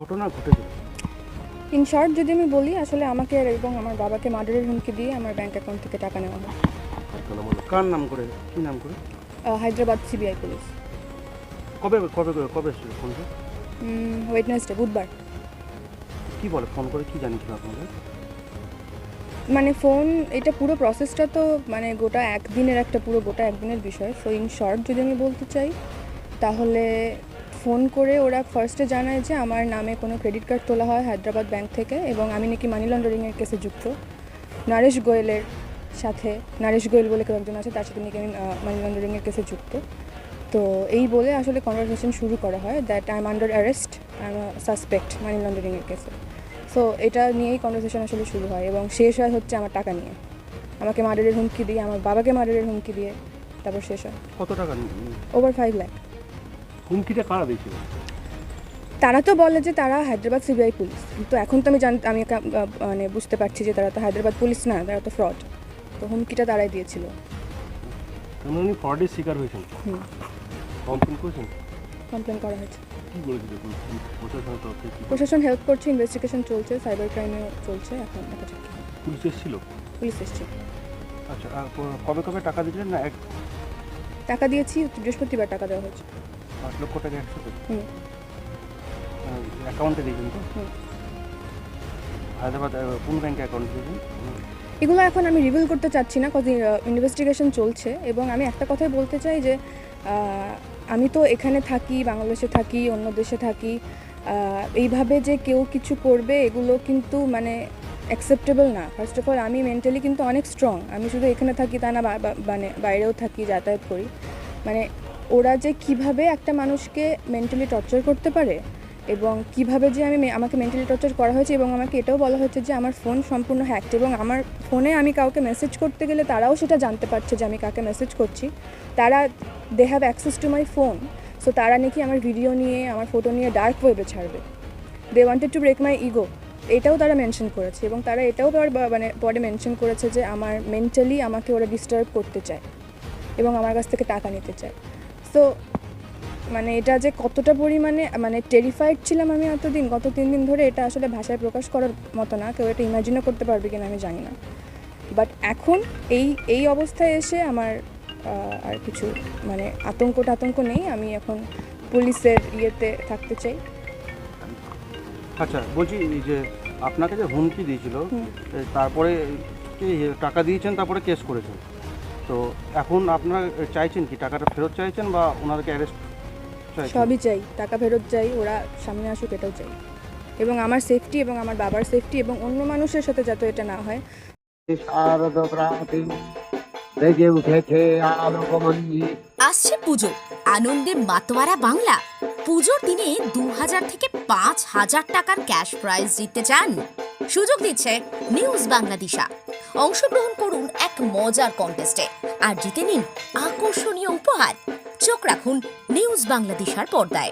ঘটনা ঘটেছে in short যদি আমি বলি আসলে আমাকে আর এবং আমার বাবাকে মার্ডারের হুমকি দিয়ে আমার ব্যাংক অ্যাকাউন্ট থেকে টাকা নেওয়া হয়। কার নাম করে? কি নাম করে? হায়দ্রাবাদ সিবিআই পুলিশ কবে কবে কবে এসেছিল ফোনটা ওয়েডনেসডে বুধবার। কি বলে ফোন করে কি জানিয়েছিল আপনাদের মানে ফোন এটা পুরো প্রসেসটা তো মানে গোটা একদিনের একটা পুরো গোটা একদিনের বিষয়। সো ইন শর্ট যদি আমি বলতে চাই তাহলে ফোন করে ওরা ফার্স্টে জানায় যে আমার নামে কোনো ক্রেডিট কার্ড তোলা হয় হায়দ্রাবাদ ব্যাংক থেকে এবং আমি নাকি মানি লন্ডারিংয়ের কেসে যুক্ত। নরেশ গোয়েলের সাথে নরেশ গোয়েল বলে কেউ একজন আছে তার সাথে নাকি আমি মানি লন্ডারিংয়ের কেসে যুক্ত। তো এই বলে আসলে কনভারসেশন শুরু করা হয় that I am under arrest I am suspect money লন্ডারিংয়ের কেসে সো এটা নিয়েই কনভারসেশন আসলে শুরু হয় এবং শেষ হয় হচ্ছে আমার টাকা নিয়ে। আমাকে মার্ডারের হুমকি দিয়ে আমার বাবাকে মার্ডারের হুমকি দিয়ে তারপর শেষ হয়। কত টাকা ওভার ফাইভ ল্যাক হুমকিটা কারা দিয়েছিল? তারা তো বলে যে তারা হায়দ্রাবাদ সিবিআই পুলিশ। কিন্তু এখন তো আমি জান আমি মানে বুঝতে পারছি যে তারা তো হায়দ্রাবাদ পুলিশ না তারা তো ফ্রড তো হুমকিটা তারাই দিয়েছিল। তার মানে উনি ফ্রডের শিকার হয়েছেন? হুম। কমপ্লেন করেছেন? কমপ্লেন করা হয়েছে। কি বলেছিল প্রশাসনের তরফ থেকে কি? প্রশাসন হেল্প করছে ইনভেস্টিগেশন চলছে সাইবার ক্রাইমেও চলছে এখন দেখা যাক কি হয়। পুলিশ এসেছিল? পুলিশ এসছে আচ্ছা আর ক- কবে কবে টাকা দিয়েছিলেন না এক টাকা দিয়েছি বৃহস্পতিবার টাকা দেওয়া হয়েছে। পাঁচ লক্ষ টাকা অ্যাকাউন্টে দিয়েছেন তো। হায়দ্রাবাদ কোন ব্যাংকে অ্যাকাউন্ট দিয়েছেন এগুলো এখন আমি রিভিল করতে চাচ্ছি না কজ ইনভেস্টিগেশন চলছে। এবং আমি একটা কথাই বলতে চাই যে আমি তো এখানে থাকি বাংলাদেশে থাকি অন্য দেশে থাকি। এইভাবে যে কেউ কিছু করবে এগুলো কিন্তু মানে অ্যাকসেপ্টেবল না। ফার্স্ট অফ অল আমি মেন্টালি কিন্তু অনেক স্ট্রং আমি শুধু এখানে থাকি তা না মানে বাইরেও থাকি যাতায়াত করি। মানে ওরা যে কীভাবে একটা মানুষকে মেন্টালি টর্চার করতে পারে এবং কীভাবে যে আমি আমাকে মেন্টালি টর্চার করা হয়েছে এবং আমাকে এটাও বলা হয়েছে যে আমার ফোন সম্পূর্ণ হ্যাকড এবং আমার ফোনে আমি কাউকে মেসেজ করতে গেলে তারাও সেটা জানতে পারছে যে আমি কাকে মেসেজ করছি। তারা they have access to my phone so তারা নাকি আমার ভিডিও নিয়ে, আমার ফটো নিয়ে ডার্ক ওয়েবে ছাড়বে। They wanted to break my ego এটাও তারা মেনশন করেছে এবং তারা এটাও মানে পরে মেনশন করেছে যে আমার মেন্টালি আমাকে ওরা ডিস্টার্ব করতে চায় এবং আমার কাছ থেকে টাকা নিতে চায়। সো মানে এটা যে কতটা পরিমাণে মানে টেরিফাইড ছিলাম আমি এতদিন গত তিন দিন ধরে এটা আসলে ভাষায় প্রকাশ করার মতো না কেউ এটা ইমাজিনও করতে পারবে কিনা আমি জানি না। বাট এখন এই এই অবস্থায় এসে আমার আর কিছু মানে আতঙ্ক টাতঙ্ক নেই আমি এখন পুলিশের ইয়েতে থাকতে চাই। আচ্ছা বলছি যে আপনাকে যে হুমকি দিয়েছিল তারপরে টাকা দিয়েছেন তারপরে কেস করেছেন? তো এখন আপনারা চাইছেন কি টাকাটা ফেরত চাইছেন বা ওনাদেরকে অ্যারেস্ট সবই চাই টাকা ফেরত চাই ওরা সামনে আসুক এটাও চাই। এবং আমার সেফটি এবং আমার বাবার সেফটি এবং অন্য মানুষের সাথে যাতে এটা না হয়। আসছে পুজো আনন্দে মাতোয়ারা বাংলা। পুজোর দিনে দু হাজার থেকে পাঁচ হাজার টাকার ক্যাশ প্রাইজ জিততে চান। সুযোগ দিচ্ছে নিউজ বাংলাদেশা অংশগ্রহণ করুন এক মজার কন্টেস্টে আর জিতে নিন আকর্ষণীয় উপহার। চোখ রাখুন নিউজ বাংলাদেশার পর্দায়।